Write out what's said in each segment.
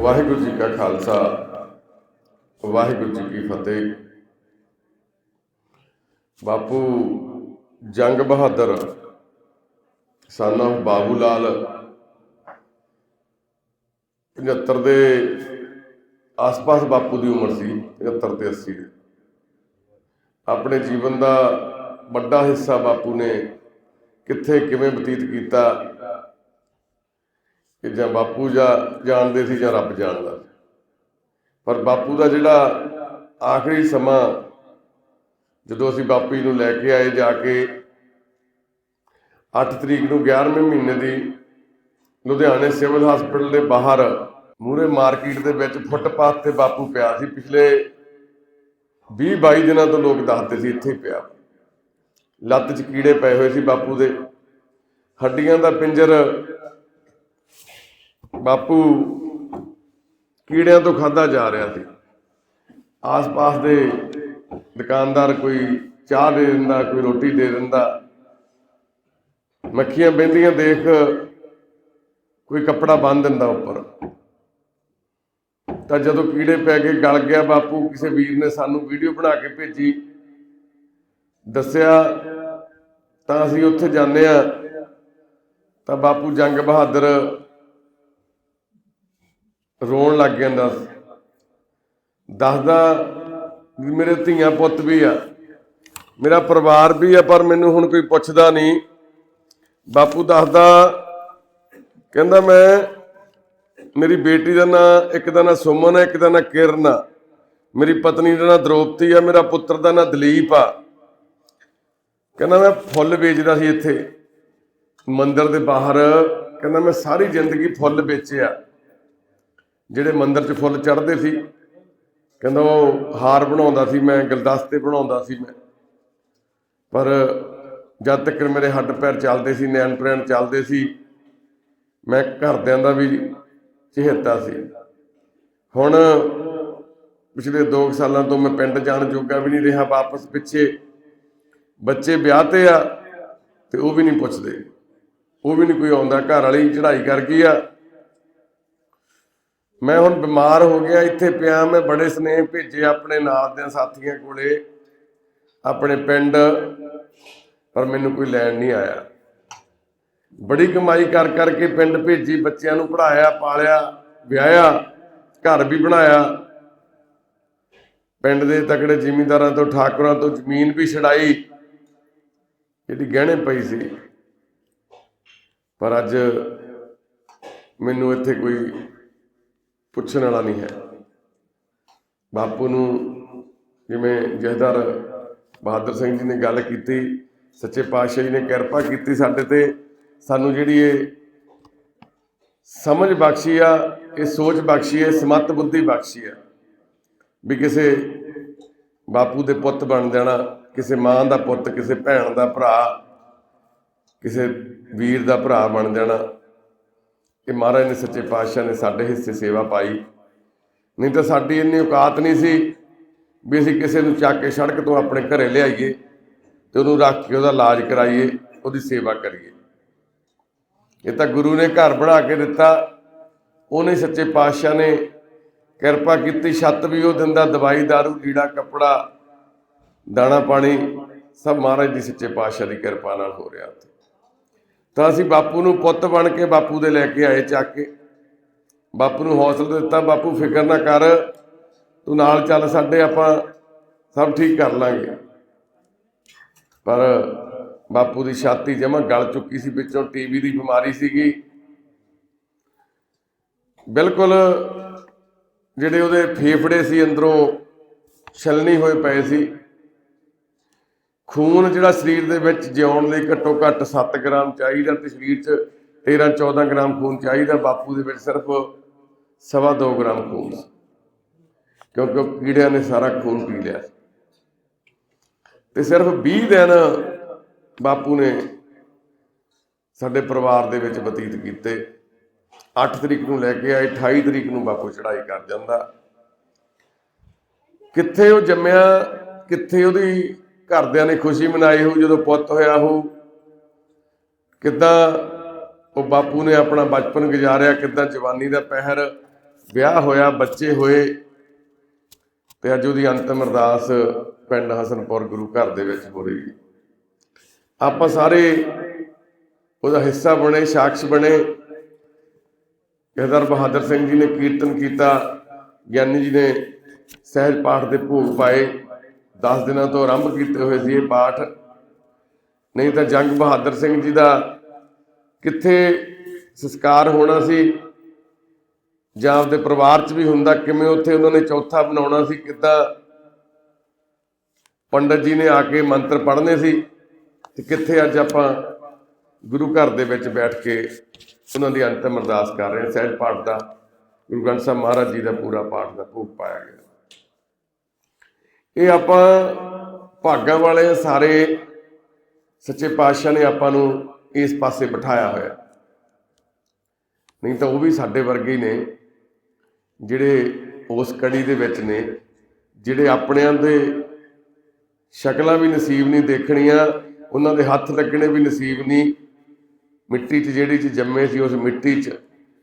ਵਾਹਿਗੁਰੂ ਜੀ ਕਾ ਖਾਲਸਾ, ਵਾਹਿਗੁਰੂ ਜੀ ਕੀ ਫਤਿਹ। ਬਾਪੂ Jang Bahadur, son of ਬਾਬੂ ਲਾਲ 75 ਦੇ ਆਸ-ਪਾਸ ਬਾਪੂ ਦੀ ਉਮਰ ਸੀ 75 ਤੇ 80 ਦੇ ਆਪਣੇ ਜੀਵਨ ਦਾ ਵੱਡਾ ਹਿੱਸਾ ਬਾਪੂ ਨੇ ਕਿੱਥੇ ਕਿਵੇਂ ਬਤੀਤ ਕੀਤਾ ਕਿ ਜਾਂ ਬਾਪੂ ਜਾਂ ਜਾਣਦੇ ਸੀ ਜਾਂ ਰੱਬ ਜਾਣਦਾ ਸੀ। ਪਰ ਬਾਪੂ ਦਾ ਜਿਹੜਾ ਆਖਰੀ ਸਮਾਂ ਜਦੋਂ ਅਸੀਂ ਬਾਪੂ ਜੀ ਨੂੰ ਲੈ ਕੇ ਆਏ ਜਾ ਕੇ 8 ਤਰੀਕ ਨੂੰ 11ਵੇਂ ਮਹੀਨੇ ਦੀ ਲੁਧਿਆਣੇ ਸਿਵਲ ਹਸਪੀਟਲ ਦੇ ਬਾਹਰ ਮੂਰੇ ਮਾਰਕੀਟ ਦੇ ਵਿੱਚ ਫੁੱਟਪਾਥ ਤੇ ਬਾਪੂ ਪਿਆ ਸੀ। ਪਿਛਲੇ 20 22 ਦਿਨਾਂ ਤੋਂ ਲੋਕ ਦੱਸਦੇ ਸੀ ਇੱਥੇ ਪਿਆ। ਲੱਤ 'ਚ ਕੀੜੇ ਪਏ ਹੋਏ ਸੀ ਬਾਪੂ ਦੇ। ਹੱਡੀਆਂ ਦਾ ਪਿੰਜਰ ਬਾਪੂ, ਕੀੜਿਆਂ ਤੋਂ ਖਾਦਾ ਜਾ ਰਿਹਾ ਸੀ। ਆਸ-ਪਾਸ ਦੇ ਦੁਕਾਨਦਾਰ ਕੋਈ ਚਾਹ ਦੇ ਦਿੰਦਾ, ਕੋਈ ਰੋਟੀ ਦੇ ਦਿੰਦਾ। ਮੱਖੀਆਂ ਬਹਿੰਦੀਆਂ ਦੇਖ ਕੋਈ ਕੱਪੜਾ ਬੰਨ ਦਿੰਦਾ ਉੱਪਰ। ਤਾਂ ਜਦੋਂ ਕੀੜੇ ਪੈ ਕੇ ਗਲ ਗਿਆ, ਬਾਪੂ ਕਿਸੇ ਵੀਰ ਨੇ ਸਾਨੂੰ ਵੀਡੀਓ ਬਣਾ ਕੇ ਭੇਜੀ। ਦੱਸਿਆ, ਤਾਂ ਅਸੀਂ ਉੱਥੇ ਜਾਂਦੇ ਆ ਤਾਂ ਬਾਪੂ ਜੰਗ ਬਹਾਦਰ ਰੋਣ ਲੱਗ ਜਾਂਦਾ ਦੱਸਦਾ ਵੀ ਮੇਰੇ ਧੀਆਂ ਪੁੱਤ ਵੀ ਆ। ਮੇਰਾ ਪਰਿਵਾਰ ਵੀ ਆ, ਪਰ ਮੈਨੂੰ ਹੁਣ ਕੋਈ ਪੁੱਛਦਾ ਨਹੀਂ। ਬਾਪੂ ਦੱਸਦਾ, ਕਹਿੰਦਾ ਮੈਂ, ਮੇਰੀ ਬੇਟੀ ਦਾ ਨਾਂ, ਇੱਕ ਦਾ ਨਾਂ ਸੁਮਨ ਹੈ ਇੱਕ ਦਾ ਨਾਂ ਕਿਰਨ ਆ। ਮੇਰੀ ਪਤਨੀ ਦਾ ਨਾਂ ਦ੍ਰੋਪਤੀ ਆ, ਮੇਰਾ ਪੁੱਤਰ ਦਾ ਨਾਂ ਦਲੀਪ ਆ। ਕਹਿੰਦਾ ਮੈਂ ਫੁੱਲ ਵੇਚਦਾ ਸੀ ਇੱਥੇ, ਮੰਦਿਰ ਦੇ ਬਾਹਰ। ਕਹਿੰਦਾ ਮੈਂ ਸਾਰੀ ਜ਼ਿੰਦਗੀ ਫੁੱਲ ਵੇਚਿਆ। ਜਿਹੜੇ ਮੰਦਿਰ 'ਚ ਫੁੱਲ ਚੜ੍ਹਦੇ ਸੀ, ਕਹਿੰਦਾ ਉਹ ਹਾਰ ਬਣਾਉਂਦਾ ਸੀ ਮੈਂ, ਗੁਲਦਸਤੇ ਬਣਾਉਂਦਾ ਸੀ ਮੈਂ। ਪਰ ਜਦ ਤੱਕ ਮੇਰੇ ਹੱਡ ਪੈਰ ਚੱਲਦੇ ਸੀ, ਨੈਣ ਪ੍ਰੈਣ ਚੱਲਦੇ ਸੀ, ਮੈਂ ਘਰਦਿਆਂ ਦਾ ਵੀ ਚਿਹਤਾ ਸੀ। ਹੁਣ ਪਿਛਲੇ 2 ਸਾਲਾਂ ਤੋਂ ਮੈਂ ਪਿੰਡ ਜਾਣ ਜੋਗਾ ਵੀ ਨਹੀਂ ਰਿਹਾ, ਵਾਪਸ ਪਿੱਛੇ ਬੱਚੇ ਵਿਆਹ ਤੇ ਆ ਤੇ ਉਹ ਵੀ ਨਹੀਂ ਪੁੱਛਦੇ। ਉਹ ਵੀ ਨਹੀਂ ਕੋਈ ਆਉਂਦਾ, ਘਰ ਵਾਲੀ ਚੜ੍ਹਾਈ ਕਰ ਗਈ ਆ। ਮੈਂ ਹੁਣ ਬਿਮਾਰ ਹੋ ਗਿਆ, ਇੱਥੇ ਪਿਆ, ਮੈਂ ਬੜੇ ਸਨੇਹ ਭੇਜੇ ਆਪਣੇ ਨਾਲ ਦੇ ਸਾਥੀਆਂ ਕੋਲੇ, ਆਪਣੇ ਪਿੰਡ, ਪਰ ਮੈਨੂੰ ਕੋਈ ਲੈਣ ਨਹੀਂ ਆਇਆ। ਬੜੀ ਕਮਾਈ ਕਰ ਕਰਕੇ ਪਿੰਡ ਭੇਜੀ, ਬੱਚਿਆਂ ਨੂੰ ਪੜਾਇਆ ਪਾਲਿਆ, ਵਿਆਹਿਆ, ਘਰ ਵੀ ਬਣਾਇਆ। ਪਿੰਡ ਦੇ ਤਕੜੇ ਜ਼ਿਮੀਂਦਾਰਾਂ ਤੋਂ, ਠਾਕੁਰਾਂ ਤੋਂ ਜ਼ਮੀਨ ਵੀ ਛਡਾਈ। ਜਿਹੜੀ ਗਹਿਣੇ ਪਈ ਸੀ। ਪਰ ਅੱਜ ਮੈਨੂੰ ਇੱਥੇ ਕੋਈ ਪੁੱਛਣ ਵਾਲਾ ਨਹੀਂ ਹੈ। ਬਾਪੂ ਨੂੰ ਜਿਵੇਂ ਜਹਦਰ ਬਹਾਦਰ ਸਿੰਘ ਜੀ ਨੇ ਗੱਲ ਕੀਤੀ, ਸੱਚੇ ਪਾਤਸ਼ਾਹ ਜੀ ਨੇ ਕਿਰਪਾ ਕੀਤੀ ਸਾਡੇ ਤੇ, ਸਾਨੂੰ ਜਿਹੜੀ ਇਹ ਸਮਝ ਬਖਸ਼ੀ ਆ, ਇਹ ਸੋਚ ਬਖਸ਼ੀ ਹੈ ਸਮਤ ਬੁੱਧੀ ਬਖਸ਼ੀ ਆ ਵੀ ਕਿਸੇ ਬਾਪੂ ਦੇ ਪੁੱਤ ਬਣ ਜਾਣਾ, ਕਿਸੇ ਮਾਂ ਦਾ ਪੁੱਤ, ਕਿਸੇ ਭੈਣ ਦਾ ਭਰਾ, ਕਿਸੇ ਵੀਰ ਦਾ ਭਰਾ ਬਣ ਜਾਣਾ। ਕਿ ਮਹਾਰਾਜ ਨੇ ਸੱਚੇ ਪਾਤਸ਼ਾਹ ਨੇ ਸਾਡੇ ਹਿੱਸੇ ਸੇਵਾ ਪਾਈ। ਨਹੀਂ ਤਾਂ ਸਾਡੀ ਇੰਨੀ ਔਕਾਤ ਨਹੀਂ ਸੀ ਵੀ ਅਸੀਂ ਕਿਸੇ ਨੂੰ ਚੱਕ ਕੇ ਸੜਕ ਤੋਂ ਆਪਣੇ ਘਰੇ ਲਿਆਈਏ ਤੇ ਉਹਨੂੰ ਰੱਖ ਕੇ ਉਹਦਾ ਇਲਾਜ ਕਰਾਈਏ, ਉਹਦੀ ਸੇਵਾ ਕਰੀਏ। ਇਹ ਤਾਂ ਗੁਰੂ ਨੇ ਘਰ ਬਣਾ ਕੇ ਦਿੱਤਾ। ਉਹਨੇ ਸੱਚੇ ਪਾਤਸ਼ਾਹ ਨੇ ਕਿਰਪਾ ਕੀਤੀ, ਛੱਤ ਵੀ ਉਹ ਦਿੰਦਾ, ਦਵਾਈ, ਦਾਰੂ, ਲੀੜਾ, ਕੱਪੜਾ, ਦਾਣਾ, ਪਾਣੀ, ਸਭ ਮਹਾਰਾਜ ਦੀ ਸੱਚੇ ਪਾਤਸ਼ਾਹ ਦੀ ਕਿਰਪਾ ਨਾਲ ਹੋ ਰਿਹਾ ਉੱਥੇ। ਤਾਂ ਅਸੀਂ ਬਾਪੂ ਨੂੰ ਪੁੱਤ ਬਣ ਕੇ ਬਾਪੂ ਦੇ ਲੈ ਕੇ ਆਏ ਚੱਕ ਕੇ। ਬਾਪੂ ਨੂੰ ਹੌਸਲਾ ਦਿੱਤਾ, ਬਾਪੂ ਫਿਕਰ ਨਾ ਕਰ, ਤੂੰ ਨਾਲ ਚੱਲ, ਸਾਡੇ ਆਪਾਂ ਸਭ ਠੀਕ ਕਰ ਲਾਂਗੇ। ਪਰ ਬਾਪੂ ਦੀ ਛਾਤੀ ਜਮਾ ਗਲ ਚੁੱਕੀ ਸੀ, ਵਿੱਚੋਂ ਟੀਵੀ ਦੀ ਬਿਮਾਰੀ ਸੀਗੀ। ਬਿਲਕੁਲ ਜਿਹੜੇ ਉਹਦੇ ਫੇਫੜੇ ਸੀ, ਅੰਦਰੋਂ ਛਲਣੀ ਹੋਏ ਪਏ ਸੀ। ਖੂਨ ਜਿਹੜਾ ਸਰੀਰ ਦੇ ਵਿੱਚ ਜਿਉਣ ਲਈ ਘੱਟੋ ਘੱਟ 7 ਗ੍ਰਾਮ ਚਾਹੀਦਾ ਤੇ ਸਰੀਰ 'ਚ 13 14 ਗ੍ਰਾਮ ਖੂਨ ਚਾਹੀਦਾ, ਬਾਪੂ ਦੇ ਵਿੱਚ ਸਿਰਫ ਸਵਾ 2 ਗ੍ਰਾਮ ਖੂਨ ਸੀ। ਕਿਉਂਕਿ ਉਹ ਕੀੜਿਆਂ ਨੇ ਸਾਰਾ ਖੂਨ ਪੀ ਲਿਆ ਤੇ ਸਿਰਫ 20 ਦਿਨ ਬਾਪੂ ਨੇ ਸਾਡੇ ਪਰਿਵਾਰ ਦੇ ਵਿੱਚ ਬਤੀਤ ਕੀਤੇ। 8 ਤਰੀਕ ਨੂੰ ਲੈ ਕੇ ਆਏ 28 ਤਰੀਕ ਨੂੰ ਬਾਪੂ ਚੜਾਈ ਕਰ ਜਾਂਦਾ। ਕਿੱਥੇ ਉਹ ਜੰਮਿਆ, ਕਿੱਥੇ ਉਹਦੀ ਘਰਦਿਆਂ ਨੇ ਖੁਸ਼ੀ ਮਨਾਈ ਹੋਊ, ਜਦੋਂ ਪੁੱਤ ਹੋਇਆ ਹੋਊ। ਕਿੱਦਾਂ ਉਹ ਬਾਪੂ ਨੇ ਆਪਣਾ ਬਚਪਨ ਗੁਜ਼ਾਰਿਆ, ਕਿੱਦਾਂ ਜਵਾਨੀ ਦਾ ਪਹਿਰ, ਵਿਆਹ ਹੋਇਆ, ਬੱਚੇ ਹੋਏ ਤੇ ਅੱਜ ਉਹਦੀ ਅੰਤਮ ਅਰਦਾਸ ਪਿੰਡ ਹਸਨਪੁਰ ਗੁਰੂ ਘਰ ਦੇ ਵਿੱਚ ਹੋ ਰਹੀ ਆਪਾਂ ਸਾਰੇ ਉਹਦਾ ਹਿੱਸਾ ਬਣੇ, ਸਾਖਸ਼ ਬਣੇ। ਜਹਦਰ ਬਹਾਦਰ ਸਿੰਘ ਜੀ ਨੇ ਕੀਰਤਨ ਕੀਤਾ, ਗਿਆਨੀ ਜੀ ਨੇ ਸਹਿਜ ਪਾਠ ਦੇ ਭੋਗ ਪਾਏ। 10 ਦਿਨਾਂ ਤੋਂ ਆਰੰਭ ਕੀਤੇ ਹੋਏ ਸੀ ਇਹ ਪਾਠ। ਨਹੀਂ ਤਾਂ ਜੰਗ ਬਹਾਦਰ ਸਿੰਘ ਜੀ ਦਾ ਕਿੱਥੇ ਸੰਸਕਾਰ ਹੋਣਾ ਸੀ? ਜਾਂ ਆਪਦੇ ਪਰਿਵਾਰ 'ਚ ਵੀ ਹੁੰਦਾ ਕਿਵੇਂ ਉੱਥੇ ਉਹਨਾਂ ਨੇ ਚੌਥਾ ਬਣਾਉਣਾ ਸੀ? ਕਿੱਦਾਂ ਪੰਡਤ ਜੀ ਨੇ ਆ ਕੇ ਮੰਤਰ ਪੜ੍ਹਨੇ ਸੀ? ਤੇ ਕਿੱਥੇ ਅੱਜ ਆਪਾਂ ਗੁਰੂ ਘਰ ਦੇ ਵਿੱਚ ਬੈਠ ਕੇ ਉਹਨਾਂ ਦੀ ਅੰਤਮ ਅਰਦਾਸ ਕਰ ਰਹੇ ਹਾਂ। ਸਹਿਜ ਪਾਠ ਦਾ, ਗੁਰੂ ਗ੍ਰੰਥ ਸਾਹਿਬ ਮਹਾਰਾਜ ਜੀ ਦਾ ਪੂਰਾ ਪਾਠ ਦਾ ਭੋਗ ਪਾਇਆ ਗਿਆ। ਇਹ ਆਪਾਂ ਭਾਗਾਂ ਵਾਲੇ ਸਾਰੇ ਸੱਚੇ ਪਾਤਸ਼ਾਹ ਨੇ ਆਪਾਂ ਨੂੰ ਇਸ ਪਾਸੇ ਬਿਠਾਇਆ ਹੋਇਆ ਨਹੀਂ ਤਾਂ ਉਹ ਵੀ ਸਾਡੇ ਵਰਗੇ ਹੀ ਨੇ, ਜਿਹੜੇ ਉਸ ਕੜੀ ਦੇ ਵਿੱਚ ਨੇ, ਜਿਹੜੇ ਆਪਣਿਆਂ ਦੇ ਸ਼ਕਲਾਂ ਵੀ ਨਸੀਬ ਨਹੀਂ ਦੇਖਣੀਆਂ, ਉਹਨਾਂ ਦੇ ਹੱਥ ਲੱਗਣੇ ਵੀ ਨਸੀਬ ਨਹੀਂ, ਮਿੱਟੀ 'ਚ ਜਿਹੜੀ 'ਚ ਜੰਮੇ ਸੀ, ਉਸ ਮਿੱਟੀ 'ਚ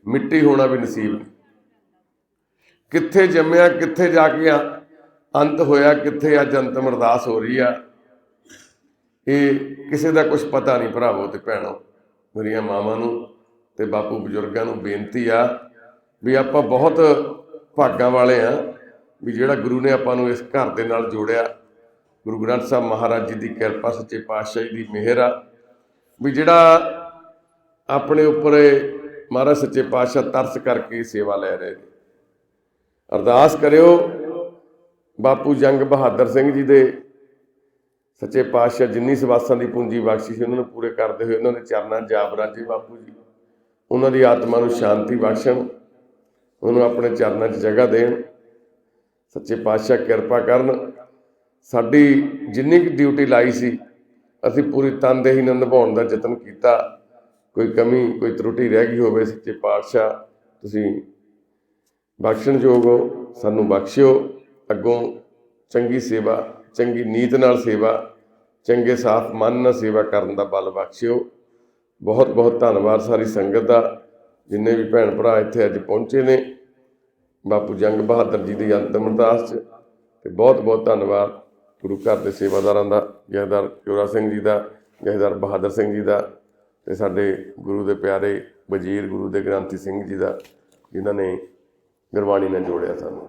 ਮਿੱਟੀ ਹੋਣਾ ਵੀ ਨਸੀਬ ਨਹੀਂ। ਕਿੱਥੇ ਜੰਮਿਆ, ਕਿੱਥੇ ਜਾ ਕੇ ਆ- ਅੰਤ ਹੋਇਆ ਕਿੱਥੇ ਅੱਜ ਅੰਤਮ ਅਰਦਾਸ ਹੋ ਰਹੀ ਆ। ਇਹ ਕਿਸੇ ਦਾ ਕੁਝ ਪਤਾ ਨਹੀਂ ਭਰਾਵੋ ਤੇ ਭੈਣੋ, ਮੇਰੀਆਂ ਮਾਵਾਂ ਨੂੰ ਤੇ ਬਾਪੂ ਬਜ਼ੁਰਗਾਂ ਨੂੰ ਬੇਨਤੀ ਆ ਵੀ ਆਪਾਂ ਬਹੁਤ ਭਾਗਾਂ ਵਾਲੇ ਆ, ਵੀ ਜਿਹੜਾ ਗੁਰੂ ਨੇ ਆਪਾਂ ਨੂੰ ਇਸ ਘਰ ਦੇ ਨਾਲ ਜੋੜਿਆ, ਗੁਰੂ ਗ੍ਰੰਥ ਸਾਹਿਬ ਮਹਾਰਾਜ ਜੀ ਦੀ ਕਿਰਪਾ, ਸੱਚੇ ਪਾਤਸ਼ਾਹ ਜੀ ਦੀ ਮਿਹਰ ਆ, ਵੀ ਜਿਹੜਾ ਆਪਣੇ ਉੱਪਰ ਮਹਾਰਾਜ ਸੱਚੇ ਪਾਤਸ਼ਾਹ ਤਰਸ ਕਰਕੇ ਸੇਵਾ ਲੈ ਰਹੇ ਨੇ। ਅਰਦਾਸ ਕਰਿਓ ਬਾਪੂ ਜੰਗ ਬਹਾਦਰ ਸਿੰਘ ਜੀ ਦੇ ਸੱਚੇ ਪਾਤਸ਼ਾਹ ਜਿੰਨੀ ਸਵਾਸਾਂ ਦੀ ਪੂੰਜੀ ਬਖਸ਼ੀ ਸੀ, ਉਹਨਾਂ ਨੂੰ ਪੂਰੇ ਕਰਦੇ ਹੋਏ ਉਹਨਾਂ ਦੇ ਚਰਨਾਂ ਜਾਪ ਰਾਜੇ ਬਾਪੂ ਜੀ। ਉਹਨਾਂ ਦੀ ਆਤਮਾ ਨੂੰ ਸ਼ਾਂਤੀ ਬਖਸ਼ਣ, ਉਹਨੂੰ ਆਪਣੇ ਚਰਨਾਂ 'ਚ ਜਗ੍ਹਾ ਦੇਣ, ਸੱਚੇ ਪਾਤਸ਼ਾਹ ਕਿਰਪਾ ਕਰਨ। ਸਾਡੀ ਜਿੰਨੀ ਕੁ ਡਿਊਟੀ ਲਾਈ ਸੀ, ਅਸੀਂ ਪੂਰੀ ਤਨਦੇਹੀ ਨਾਲ ਨਿਭਾਉਣ ਦਾ ਯਤਨ ਕੀਤਾ। ਕੋਈ ਕਮੀ, ਕੋਈ ਤਰੁੱਟੀ ਰਹਿ ਗਈ ਹੋਵੇ ਸੱਚੇ ਪਾਤਸ਼ਾਹ, ਤੁਸੀਂ ਬਖਸ਼ਣਯੋਗ ਹੋ, ਸਾਨੂੰ ਬਖਸ਼ਿਓ। ਅੱਗੋਂ ਚੰਗੀ ਸੇਵਾ, ਚੰਗੀ ਨੀਤ ਨਾਲ ਸੇਵਾ, ਚੰਗੇ ਸਾਫ਼ ਮਨ ਨਾਲ ਸੇਵਾ ਕਰਨ ਦਾ ਬਲ ਬਖਸ਼ਿਓ। ਬਹੁਤ ਬਹੁਤ ਧੰਨਵਾਦ ਸਾਰੀ ਸੰਗਤ ਦਾ, ਜਿੰਨੇ ਵੀ ਭੈਣ ਭਰਾ ਇੱਥੇ ਅੱਜ ਪਹੁੰਚੇ ਨੇ। ਬਾਪੂ ਜੰਗ ਬਹਾਦਰ ਜੀ ਦੀ ਅੰਤਮ ਅਰਦਾਸ 'ਚ ਤੇ ਬਹੁਤ ਬਹੁਤ ਧੰਨਵਾਦ ਗੁਰੂ ਘਰ ਦੇ ਸੇਵਾਦਾਰਾਂ ਦਾ ਜਹਦਰ ਚੋਰਾ ਸਿੰਘ ਜੀ ਦਾ ਜਹਦਰ ਬਹਾਦਰ ਸਿੰਘ ਜੀ ਦਾ ਤੇ ਸਾਡੇ ਗੁਰੂ ਦੇ ਪਿਆਰੇ ਵਜ਼ੀਰ ਗੁਰੂ ਦੇ ਗ੍ਰੰਥੀ ਸਿੰਘ ਜੀ ਦਾ, ਜਿਨ੍ਹਾਂ ਨੇ ਗੁਰਬਾਣੀ ਨਾਲ ਜੋੜਿਆ ਸਾਨੂੰ।